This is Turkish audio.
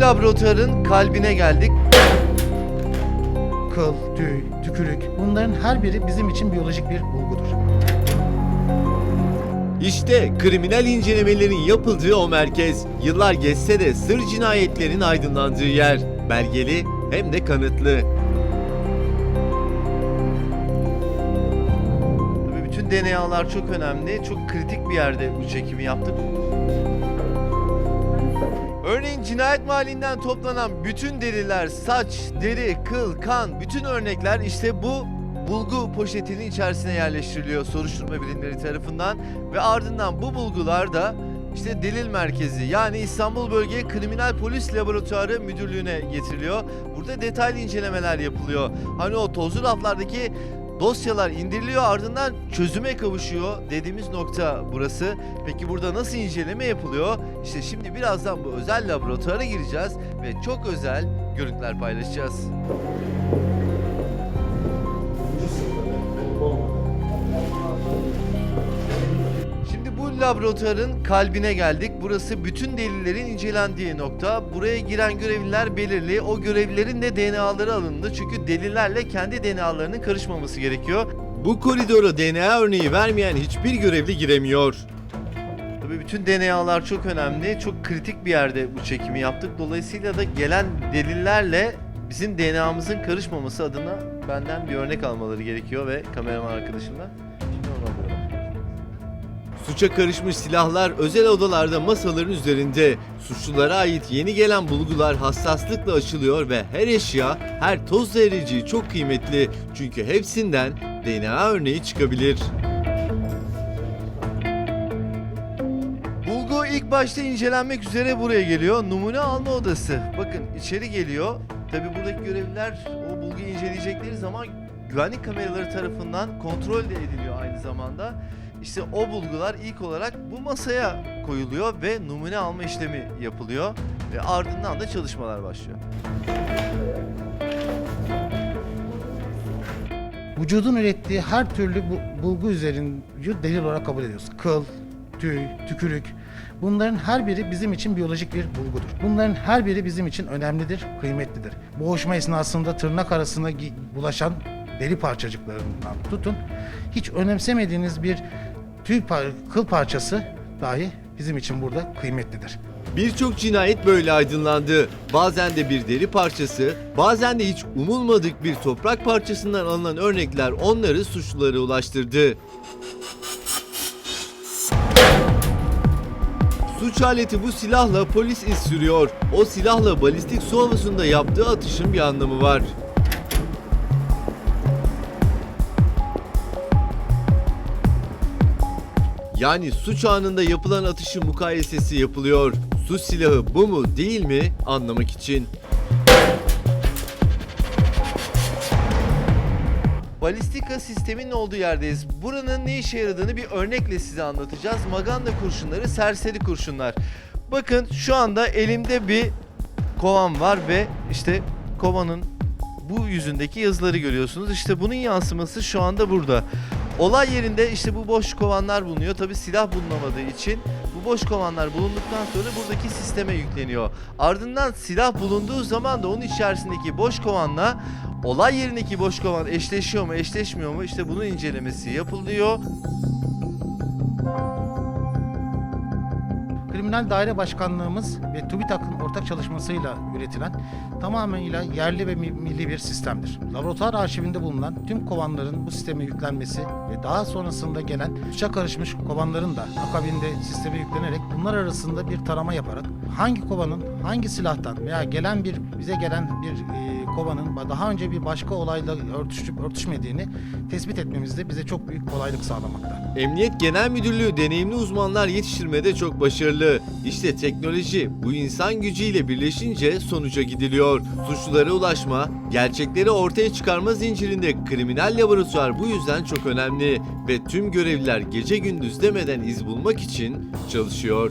laboratuvarın kalbine geldik. Kıl, tüy, tükürük bunların her biri bizim için biyolojik bir bulgudur. İşte kriminal incelemelerin yapıldığı o merkez. Yıllar geçse de sır cinayetlerin aydınlandığı yer. Belgeli hem de kanıtlı. Tabii bütün DNA'lar çok önemli. Çok kritik bir yerde bu çekimi yaptık. Örneğin cinayet mahallinden toplanan bütün deliller, saç, deri, kıl, kan, bütün örnekler işte bu bulgu poşetinin içerisine yerleştiriliyor soruşturma birimleri tarafından ve ardından bu bulgular da işte delil merkezi yani İstanbul Bölge Kriminal Polis Laboratuvarı Müdürlüğü'ne getiriliyor. Burada detaylı incelemeler yapılıyor. Hani o tozlu raflardaki dosyalar indiriliyor ardından çözüme kavuşuyor dediğimiz nokta burası. Peki burada nasıl inceleme yapılıyor? İşte şimdi birazdan bu özel laboratuvara gireceğiz ve çok özel görüntüler paylaşacağız. Bu laboratuvarın kalbine geldik. Burası bütün delillerin incelendiği nokta. Buraya giren görevliler belirli. O görevlilerin de DNA'ları alındı. Çünkü delillerle kendi DNA'larının karışmaması gerekiyor. Bu koridora DNA örneği vermeyen hiçbir görevli giremiyor. Tabii bütün DNA'lar çok önemli. Çok kritik bir yerde bu çekimi yaptık. Dolayısıyla da gelen delillerle bizim DNA'mızın karışmaması adına benden bir örnek almaları gerekiyor ve kameraman arkadaşımdan. Suça karışmış silahlar özel odalarda masaların üzerinde. Suçlulara ait yeni gelen bulgular hassaslıkla açılıyor ve her eşya, her toz dericiği çok kıymetli. Çünkü hepsinden DNA örneği çıkabilir. Bulgu ilk başta incelenmek üzere buraya geliyor. Numune alma odası. Bakın içeri geliyor. Tabi buradaki görevliler o bulguyu inceleyecekleri zaman güvenlik kameraları tarafından kontrol de ediliyor aynı zamanda. İşte o bulgular ilk olarak bu masaya koyuluyor ve numune alma işlemi yapılıyor. Ve ardından da çalışmalar başlıyor. Vücudun ürettiği her türlü bu, bulgu üzerinde delil olarak kabul ediyoruz. Kıl, tüy, tükürük bunların her biri bizim için biyolojik bir bulgudur. Bunların her biri bizim için önemlidir, kıymetlidir. Boğuşma esnasında tırnak arasına bulaşan deri parçacıklarından tutun hiç önemsemediğiniz bir tüy par- kıl parçası dahi bizim için burada kıymetlidir. Birçok cinayet böyle aydınlandı. Bazen de bir deri parçası, bazen de hiç umulmadık bir toprak parçasından alınan örnekler onları suçlulara ulaştırdı. Suç aleti bu silahla polis iz sürüyor. O silahla balistik su yaptığı atışın bir anlamı var. Yani suç anında yapılan atışın mukayesesi yapılıyor. Suç silahı bu mu değil mi anlamak için. Balistika sisteminin olduğu yerdeyiz. Buranın ne işe yaradığını bir örnekle size anlatacağız. Maganda kurşunları, serseri kurşunlar. Bakın şu anda elimde bir kovan var ve işte kovanın bu yüzündeki yazıları görüyorsunuz. İşte bunun yansıması şu anda burada. Olay yerinde işte bu boş kovanlar bulunuyor. Tabi silah bulunamadığı için bu boş kovanlar bulunduktan sonra buradaki sisteme yükleniyor. Ardından silah bulunduğu zaman da onun içerisindeki boş kovanla olay yerindeki boş kovan eşleşiyor mu eşleşmiyor mu işte bunun incelemesi yapılıyor. Kriminal Daire Başkanlığımız ve TÜBİTAK'ın ortak çalışmasıyla üretilen tamamıyla yerli ve mi- milli bir sistemdir. Laboratuvar arşivinde bulunan tüm kovanların bu sisteme yüklenmesi ve daha sonrasında gelen suça karışmış kovanların da akabinde sisteme yüklenerek bunlar arasında bir tarama yaparak hangi kovanın hangi silahtan veya gelen bir bize gelen bir e, kovanın daha önce bir başka olayla örtüşüp örtüşmediğini tespit etmemizde bize çok büyük kolaylık sağlamakta. Emniyet Genel Müdürlüğü deneyimli uzmanlar yetiştirmede çok başarılı. İşte teknoloji bu insan gücüyle birleşince sonuca gidiliyor. Suçlulara ulaşma, gerçekleri ortaya çıkarma zincirinde kriminal laboratuvar bu yüzden çok önemli ve tüm görevliler gece gündüz demeden iz bulmak için çalışıyor.